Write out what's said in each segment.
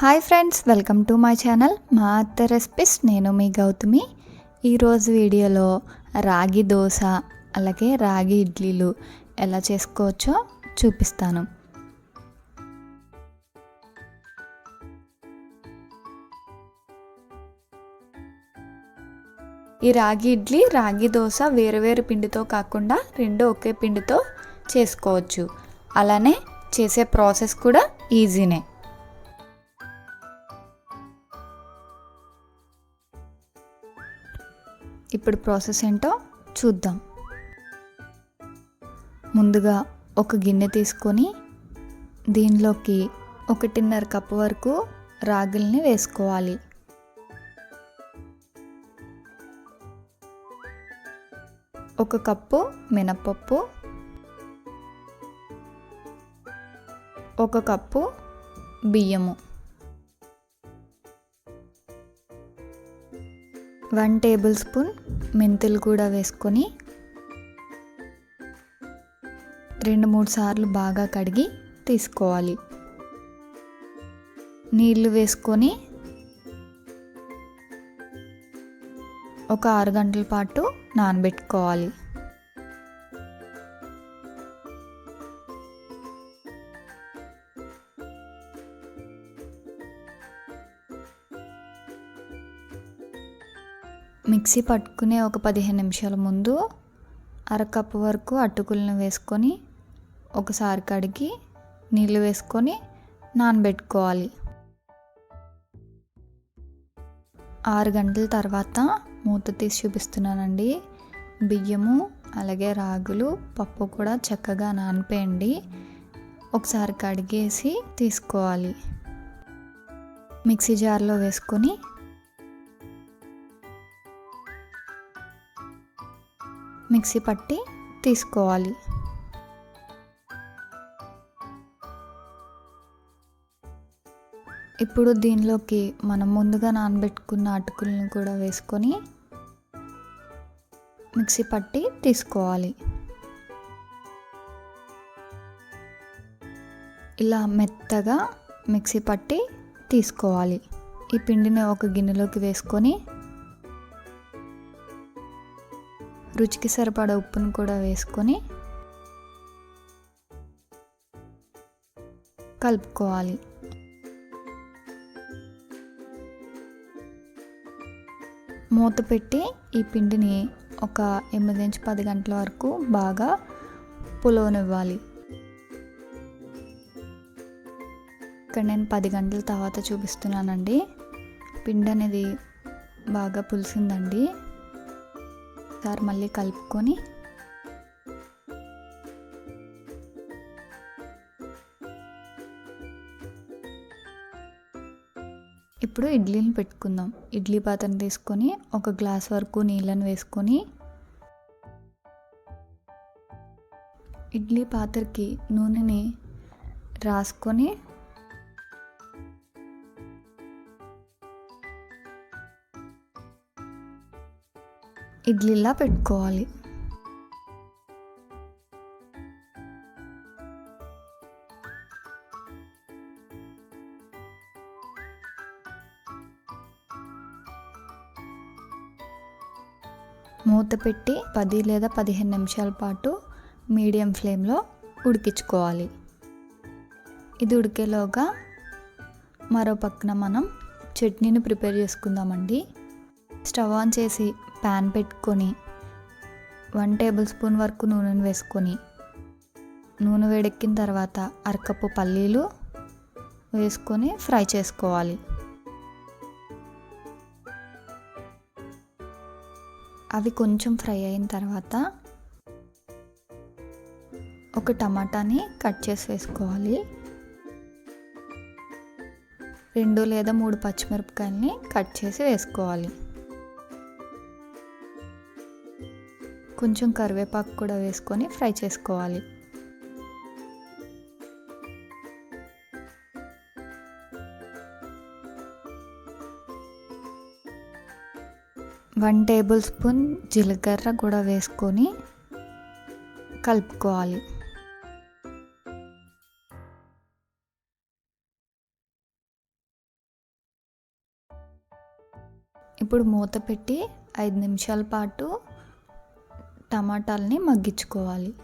Hi friends welcome to my channel మా అత్త recipes. నేను మీ గౌతమి. ఈరోజు వీడియోలో రాగి దోశ అలాగే రాగి ఇడ్లీలు ఎలా చేసుకోవచ్చో చూపిస్తాను. ఈ రాగి ఇడ్లీ రాగి దోశ వేరు వేరు పిండితో కాకుండా రెండు ఒకే పిండితో చేసుకోవచ్చు. అలానే చేసే ప్రాసెస్ కూడా ఈజీనే. ఇప్పుడు ప్రాసెస్ ఏంటో చూద్దాం. ముందుగా ఒక గిన్నె తీసుకొని దీనిలోకి ఒకటిన్నర కప్పు వరకు రాగుల్ని వేసుకోవాలి. ఒక కప్పు మినపప్పు ఒక కప్పు బియ్యము. వన్ టేబుల్ స్పూన్ మెంతులు కూడా వేసుకొని రెండు మూడు సార్లు బాగా కడిగి తీసుకోవాలి. నీళ్ళు వేసుకొని ఒక ఆరు గంటల పాటు నానబెట్టుకోవాలి. మిక్సీ పట్టుకునే ఒక పదిహేను నిమిషాల ముందు అరకప్పు వరకు అటుకులను వేసుకొని ఒకసారి కడిగి నీళ్ళు వేసుకొని నానబెట్టుకోవాలి. ఆరు గంటల తర్వాత మూత తీసి చూపిస్తున్నానండి. బియ్యము అలాగే రాగులు పప్పు కూడా చక్కగా నానిపేయండి. ఒకసారి కడిగేసి తీసుకోవాలి. మిక్సీ జార్లో వేసుకొని మిక్సీ పట్టి తీసుకోవాలి. ఇప్పుడు దీనిలోకి మనం ముందుగా నానబెట్టుకున్న అటుకులను కూడా వేసుకొని మిక్సీ పట్టి తీసుకోవాలి. ఇలా మెత్తగా మిక్సీ పట్టి తీసుకోవాలి. ఈ పిండిని ఒక గిన్నెలోకి వేసుకొని రుచికి సరిపడ ఉప్పును కూడా వేసుకొని కలుపుకోవాలి. మూత పెట్టి ఈ పిండిని ఒక ఎనిమిది నుంచి పది గంటల వరకు బాగా పులవనివ్వాలి. ఇక్కడ నేను పది గంటల తర్వాత చూపిస్తున్నానండి. పిండి అనేది బాగా పులిసిందండి. ఒకసారి మళ్ళీ కలుపుకొని ఇప్పుడు ఇడ్లీని పెట్టుకుందాం. ఇడ్లీ పాత్రను తీసుకొని ఒక గ్లాస్ వరకు నీళ్ళని వేసుకొని ఇడ్లీ పాత్రకి నూనెని రాసుకొని ఇడ్లీలా పెట్టుకోవాలి. మూత పెట్టి పది లేదా పదిహేను నిమిషాల పాటు మీడియం ఫ్లేమ్లో ఉడికించుకోవాలి. ఇది ఉడికేలోగా మరో పక్కన మనం చట్నీని ప్రిపేర్ చేసుకుందామండి. స్టవ్ ఆన్ చేసి ప్యాన్ పెట్టుకొని వన్ టేబుల్ స్పూన్ వరకు నూనెను వేసుకొని నూనె వేడెక్కిన తర్వాత అరకప్పు పల్లీలు వేసుకొని ఫ్రై చేసుకోవాలి. అవి కొంచెం ఫ్రై అయిన తర్వాత ఒక టమాటాని కట్ చేసి వేసుకోవాలి. రెండు లేదా మూడు పచ్చిమిరపకాయలని కట్ చేసి వేసుకోవాలి. కొంచెం కరివేపాకు కూడా వేసుకొని ఫ్రై చేసుకోవాలి. వన్ టేబుల్ స్పూన్ జీలకర్ర కూడా వేసుకొని కలుపుకోవాలి. ఇప్పుడు మూత పెట్టి ఐదు నిమిషాల పాటు టమాటాలని మగ్గించుకోవాలి.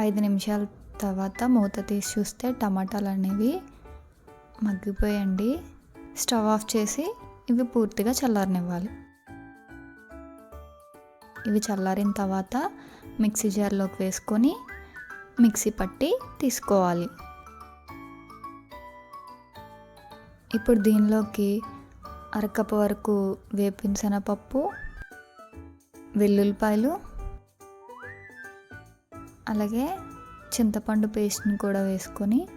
ఐదు నిమిషాల తర్వాత మూత తీసి చూస్తే టమాటాలు అనేవి మగ్గిపోయండి. స్టవ్ ఆఫ్ చేసి ఇవి పూర్తిగా చల్లారనివ్వాలి. ఇవి చల్లారిన తర్వాత మిక్సీ జార్లోకి వేసుకొని మిక్సీ పట్టి తీసుకోవాలి. ఇప్పుడు దీనిలోకి అరకప్పు వరకు వేపించిన పప్పు వెల్లుల్లిపాయలు అలాగే చింతపండు పేస్ట్ని కూడా వేసుకొని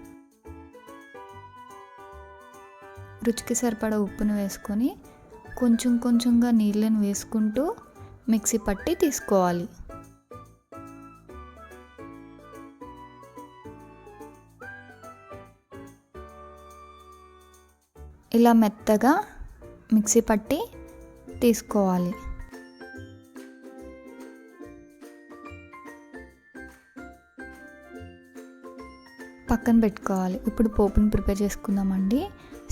రుచికి సరిపడా ఉప్పును వేసుకొని కొంచెం కొంచెంగా నీళ్ళని వేసుకుంటూ మిక్సీ పట్టి తీసుకోవాలి. ఇలా మెత్తగా మిక్సీ పట్టి తీసుకోవాలి. పక్కన పెట్టుకోవాలి. ఇప్పుడు పోపుని ప్రిపేర్ చేసుకుందామండి.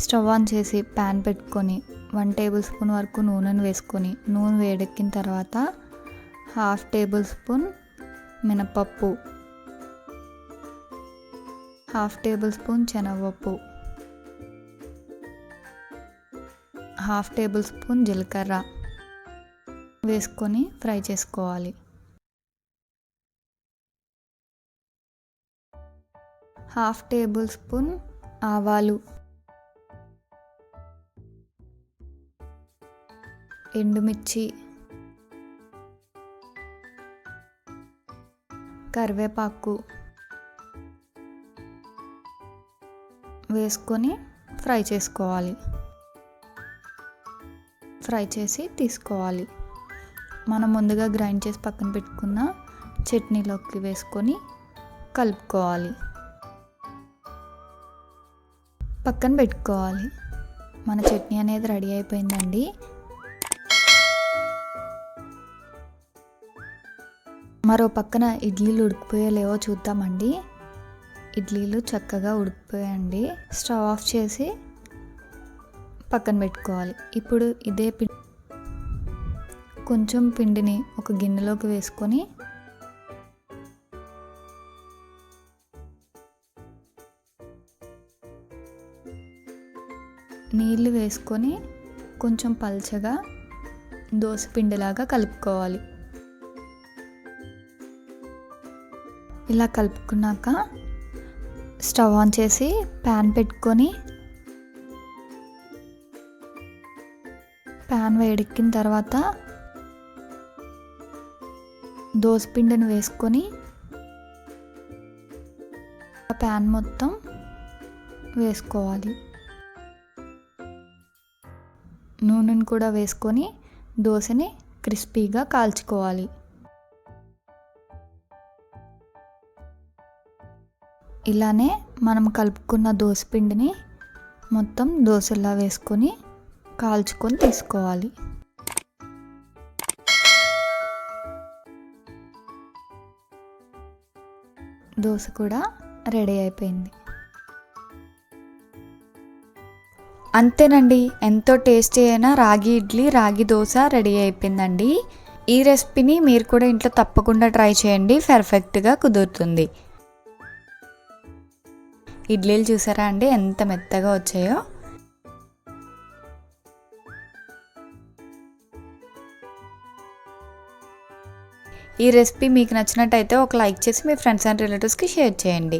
స్టవ్ ఆన్ చేసి ప్యాన్ పెట్టుకొని వన్ టేబుల్ స్పూన్ వరకు నూనెను వేసుకొని నూనె వేడెక్కిన తర్వాత హాఫ్ టేబుల్ స్పూన్ మినపప్పు హాఫ్ టేబుల్ స్పూన్ శనగపప్పు హాఫ్ టేబుల్ స్పూన్ జీలకర్ర వేసుకొని ఫ్రై చేసుకోవాలి. హాఫ్ టేబుల్ స్పూన్ ఆవాలు. ఎండుమిర్చి. కరివేపాకు. వేసుకొని ఫ్రై చేసుకోవాలి. ఫ్రై చేసి తీసుకోవాలి. మనం ముందుగా గ్రైండ్ చేసి పక్కన పెట్టుకున్న చట్నీలోకి వేసుకొని కలుపుకోవాలి. పక్కన పెట్టుకోవాలి. మన చట్నీ అనేది రెడీ అయిపోయిందండి. మరో పక్కన ఇడ్లీలు ఉడికిపోయేలేవో చూద్దామండి. ఇడ్లీలు చక్కగా ఉడికిపోయాయండి. స్టవ్ ఆఫ్ చేసి పక్కన పెట్టుకోవాలి. ఇప్పుడు ఇదే పిండి కొంచెం పిండిని ఒక గిన్నెలోకి వేసుకొని నీళ్ళు వేసుకొని కొంచెం పల్చగా దోశ పిండిలాగా కలుపుకోవాలి. ఇలా కలుపుకున్నాక స్టవ్ ఆన్ చేసి ప్యాన్ పెట్టుకొని ప్యాన్ వేడెక్కిన తర్వాత దోసపిండిని వేసుకొని ఆ ప్యాన్ మొత్తం వేసుకోవాలి. నూనెను కూడా వేసుకొని దోశని క్రిస్పీగా కాల్చుకోవాలి. ఇలానే మనం కలుపుకున్న దోశపిండిని మొత్తం దోశలా వేసుకొని కాల్చుకొని తీసుకోవాలి. దోశ కూడా రెడీ అయిపోయింది. అంతేనండి. ఎంతో టేస్టీ అయిన రాగి ఇడ్లీ రాగి దోశ రెడీ అయిపోయిందండి. ఈ రెసిపీని మీరు కూడా ఇంట్లో తప్పకుండా ట్రై చేయండి. పర్ఫెక్ట్గా కుదురుతుంది. ఇడ్లీలు చూసారా అండి? ఎంత మెత్తగా వచ్చాయో. ఈ రెసిపీ మీకు నచ్చినట్టయితే ఒక లైక్ చేసి మీ ఫ్రెండ్స్ అండ్ రిలేటివ్స్కి షేర్ చేయండి.